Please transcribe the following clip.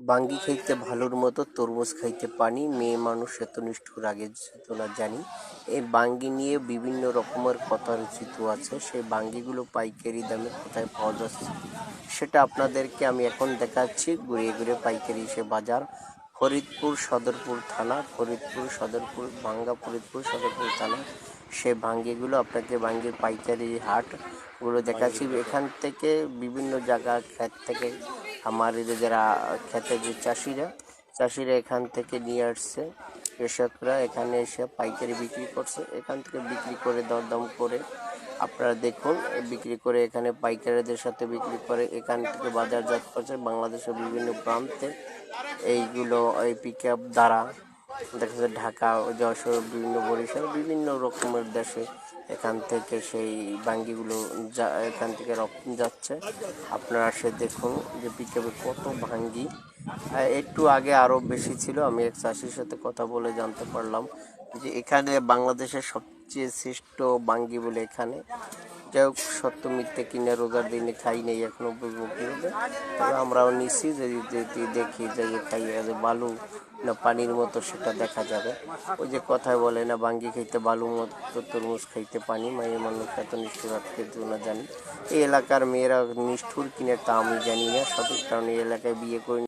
বাঙ্গি খাইতে ভালোর মতো তরমুজ খাইতে পানি, মেয়ে মানুষ এত নিষ্ঠুর আগে যেত না জানি। এই বাঙ্গি নিয়ে বিভিন্ন রকমের কথা রচিত আছে, সেই বাঙ্গিগুলো পাইকারি দামে কোথায় পাওয়া যাচ্ছে সেটা আপনাদেরকে আমি এখন দেখাচ্ছি। ঘুরিয়ে ঘুরে পাইকারি সে বাজার, ফরিদপুর সদরপুর থানা, ফরিদপুর সদরপুর ভাঙ্গা ফরিদপুর সদরপুর থানা। সে ভাঙ্গিগুলো আপনাকে ভাঙ্গির পাইকারি হাটগুলো দেখাচ্ছি। এখান থেকে বিভিন্ন জায়গা, ক্ষেত থেকে আমার যারা খেতে যে চাষিরা চাষিরা এখান থেকে নিয়ে আসছে। কৃষকরা এখানে এসে পাইকারি বিক্রি করছে। এখান থেকে বিক্রি করে দরদম করে আপনারা দেখুন, বিক্রি করে এখানে পাইকারিদের সাথে বিক্রি করে এখান থেকে বাজারজাত করছে। বাংলাদেশের বিভিন্ন প্রান্তে এইগুলো এই পিক আপ দ্বারা দেখা যাচ্ছে ঢাকা যশোর বিভিন্ন বরিশাল, বিভিন্ন রকমের দেশে এখান থেকে সেই ভাঙ্গিগুলো যা, এখান থেকে রপ্তানি যাচ্ছে। আপনারা সে দেখুন যে পিকআপে কত ভাঙ্গি। একটু আগে আরও বেশি ছিল, আমি এক চাষির সাথে কথা বলে জানতে পারলাম যে এখানে বাংলাদেশের সবচেয়ে শ্রেষ্ঠ বাঙ্গি বলে এখানে যাই হোক, সত্য মিথ্যে কিনে রোজার দিনে খাই নেই, এখনও বুঝব কীভাবে। তবে আমরাও নিচ্ছি যদি দেখি যে খাই যে বালু, না পানির মতো সেটা দেখা যাবে। ওই যে কথায় বলে না, বাঙ্গি খাইতে বালু মতো, তরমুজ খাইতে পানি, মায়ের মানুষ এত নিষ্ঠুর আজকে না জানি। এই এলাকার মেয়েরা নিষ্ঠুর কিনে তা আমি জানি না, সঠিক কারণ এই এলাকায় বিয়ে করে